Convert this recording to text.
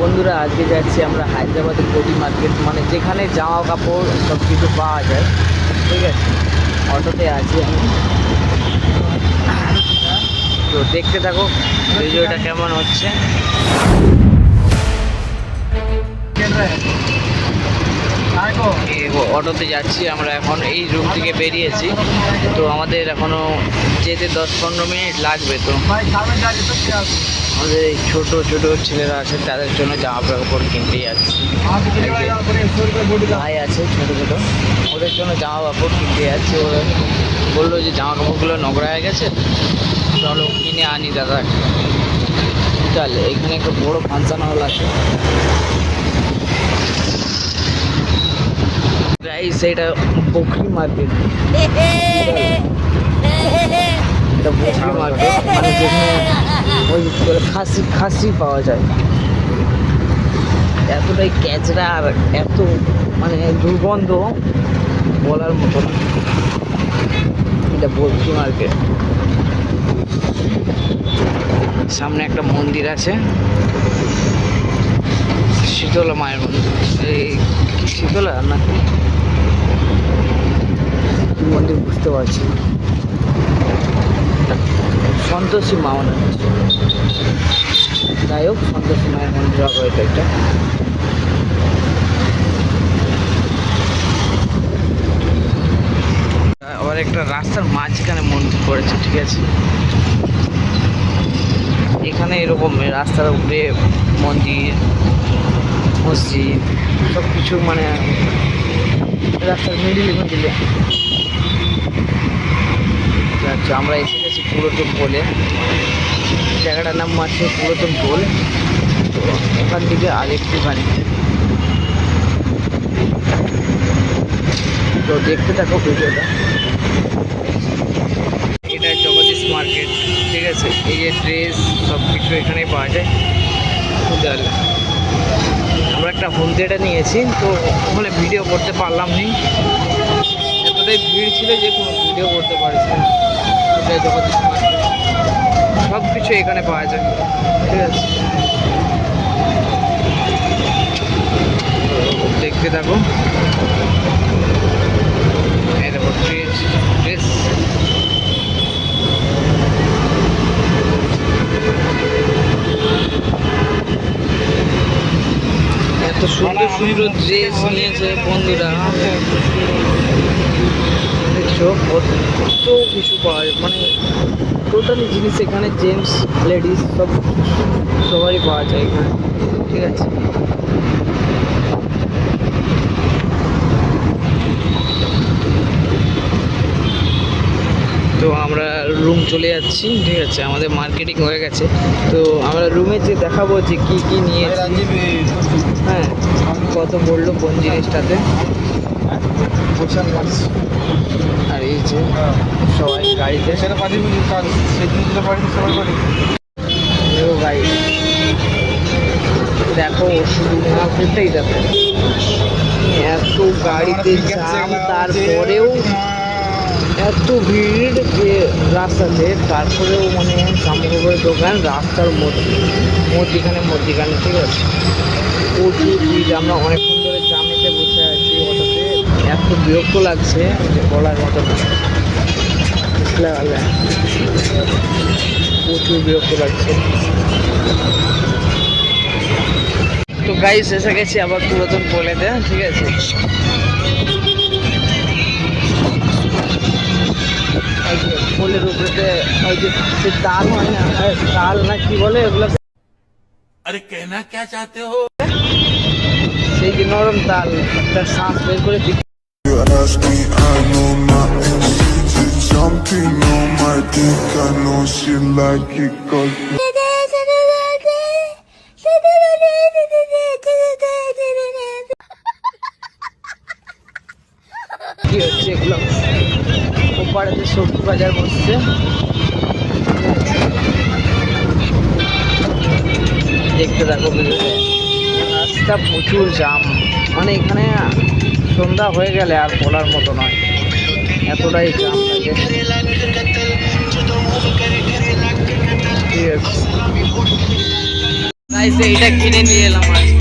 বন্ধুরা, আজকে যাচ্ছি আমরা হায়দ্রাবাদের গোটি মার্কেট মানে যেখানে জামা কাপড় সব কিছু পাওয়া যায়। ঠিক আছে? অটোতে আছি আমি। তো দেখতে থাকো, ভিডিওটা কেমন হচ্ছে। অটোতে যাচ্ছি আমরা এখন এই রুম থেকে বেরিয়েছি। তো আমাদের এখনও যেতে দশ পনেরো মিনিট লাগবে তো। আমাদের এই ছোটো ছোটো ছেলেরা আছে তাদের জন্য জামা কাপড় কিনতে যাচ্ছি। ভাই আছে ছোটো ছোটো। ওদের জন্য জামা কাপড় কিনতে যাচ্ছি। ওরা বলল যে জামা কাপড়গুলো নোংরা হয়ে গেছে। চলো কিনে আনি দাদা। চল এখানে একটা বড় ফাংশন হল আছে। গাইস এটা বকরি মার্কেট এটা বকরি মার্কেট মানে যেখানে ওই খাসি খাসি পাওয়া যায়। এতটাই ক্যাচরা আর এত মানে দুর্গন্ধ বলার মতো না। এটা বকরি মার্কেট সামনে একটা মন্দির আছে। শীতলা মায়ের মন্দির। এই শীতলা নাকি? কি মন্দির বুঝতে পারছি সন্তোষী মা মনে হচ্ছে। যাই হোক, সন্তোষী মায়ের মন্দির হবে এটা একটা আবার একটা রাস্তার মাঝখানে মন্দির করেছে ঠিক আছে? এখানে এরকম রাস্তার উপরে মন্দির, মসজিদ সব কিছু মানে রাস্তার মিডিলে মিডিলে। আচ্ছা আমরা এসে গেছি পুরাতন পোলে জায়গাটার নাম আছে পুরাতন পোল তো ওখান থেকে আর একটুখানি তো দেখতে থাকো ভিডিওটা। এটা জগদীশ মার্কেট, ঠিক আছে? এই যে ড্রেস সব কিছু এখানেই পাওয়া যায়। দেখ আমরা একটা হোম থিয়েটার নিয়েছি, তো ওখানে ভিডিও করতে পারলাম নি। এতটাই ভিড় ছিল যে কোনো ভিডিও করতে পারছি না। সব কিছু এখানে পাওয়া যায়। ঠিক আছে। দেখতে থাকো। এই দেখো ড্রেস এত সুন্দর সুন্দর ড্রেস নিয়েছে বন্ধুরা। কত কিছু পাওয়া যায়। মানে টোটালি জিনিস এখানে জেন্টস লেডিস সব সবারই পাওয়া যায় এখানে। ঠিক আছে। তো আমরা রুম চলে যাচ্ছি, ঠিক আছে? আমাদের মার্কেটিং হয়ে গেছে। তো আমরা রুমে যে দেখাবো যে কি কি নিয়েছি। হ্যাঁ কত বলল কোন জিনিসটাতে? আর এই যে সবাই গাড়িতে সেটা দেখো গাড়ি দেখো মার্কেটটাই দেখো। এত গাড়িতে জ্যাম তারপরেও এত ভিড় যে রাস্তাতে, তারপরেও মানে জামাকাপড়ের দোকান, রাস্তার মধ্যে, মধ্যিখানে মধ্যিখানে, ঠিক আছে? প্রচুর ভিড় আমরা অনেকক্ষণ ধরে জামেতে বসে আছি অটোতে এত বিরক্ত লাগছে যে বলার মতো প্রচুর বিরক্ত লাগছে। তো গাইস এসে গেছি আবার পুরাতন পোলেতে ঠিক আছে? যে ওই যে সে ডাল হয় না ডাল না কি বলে ওগুলো আরে কেনা কে চাতে হো সেই যে নরম ডাল তার শ্বাস বের করে দিকে Something on my dick, I know she like it cause Here, check love. ওপাড়াতে সবজি বাজার বসছে। দেখতে থাকো ভিডিওতে। রাস্তা প্রচুর জাম মানে এখানে সন্ধ্যা হয়ে গেলে আর বলার মতো নয়। এতটাই জাম লাগে। এটা কিনে নিয়ে এলাম আজকে।